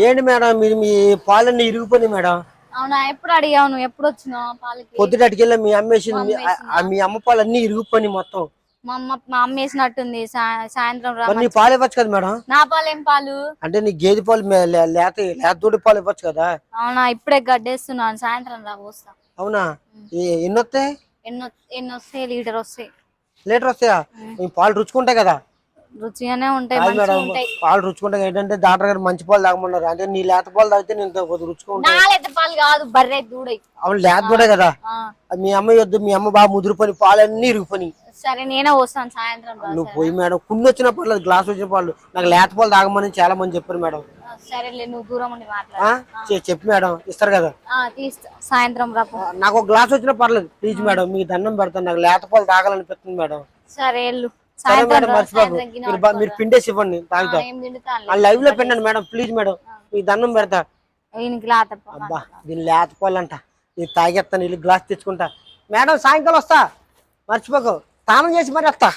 ఏంటి మేడం? మీరు మీ పాలన్నీ ఇరిగిపోయినాయి మేడం. అవునా? ఎప్పుడు అడిగావు నువ్వు? ఎప్పుడు వచ్చినావు పాలకి? పొద్దుటటికెళ్ళి మీ అమ్మేసింది మీ- మీ అమ్మ పాలు అన్ని ఇరిగిపోయినాయి మొత్తం. మా అమ్మ మా అమ్మ వేసినట్టుంది. సా- సాయంత్రం రా మరి నీ పాలు ఇవ్వచ్చు కదా మేడం? నా పాలు ఏం పాలు? అంటే నీ గేదె పాలు మే- లే- లేత లేత దూడి పాలు ఇవ్వచ్చు కదా? అవునా? ఇప్పుడే గడ్డేస్తున్నాను. సాయంత్రం రా పోస్తా. అవునా? ఏ- ఎన్ని వస్తాయి ఎన్నో ఎన్ని వస్తాయి లీటర్ వస్తాయి. లీటర్ వస్తాయా? ఈ పాలు రుచుకుంటాయి కదా? రుచిగానే ఉంటాయి కాదు మంచిగా మేడం ఉంటాయి. పాలు రుచుకుంటాయి ఏంటంటే డాక్టర్ గారు మంచి పాలు తాగమన్నారు. అంటే నీ లేత పాలు తాగితే నేను రుచుకుంటా నాలైతే పాలు కాదు బర్రె దూడై. అవును లేత దూడే కదా. అది మీ అమ్మ వద్దు మీ అమ్మ బాగా ముదిరిపోయి పాలు అన్ని ఇరిగిపోయి సరే నేనే వస్తాను సాయంత్రం రా నువ్వు పోయి మేడం కొన్ని వచ్చిన పర్లేదు గ్లాస్ వచ్చిన పాలు నాకు లేత పాలు తాగమని చాలా మంది చెప్పారు మేడం. ఆ, సరేలే నువ్వు దూరం ఉండి ఆ? మాట్లాడు చె- చెప్పు మేడం ఇస్తారు కదా. ఆ, తీస్తా సాయంత్రం రా పో. నాకు ఒక గ్లాస్ వచ్చినా పర్లేదు ప్లీజ్ మేడం మీకు దండం పెడతాను. నాకు లేత పాలు తాగాలనిపిస్తుంది మేడం. సరే వెళ్ళు. సరే సాయంత్రం మేడం మర్చిపోకు మీరు బా- మీరు పిండేసి ఇవ్వండి తాగుతా. ఏం ఆ లైవ్లో పెట్టండి మేడం ప్లీజ్ మేడం. మీకు దండం పెడతా. ఈయనకి అబ్బా దీన్ని అంట ఇది తాగేస్తాను ఇల్లు గ్లాస్ తెచ్చుకుంటా. మేడం సాయంకాలం వస్తా. మర్చిపోకు. స్నానం చేసి మరి వస్తా.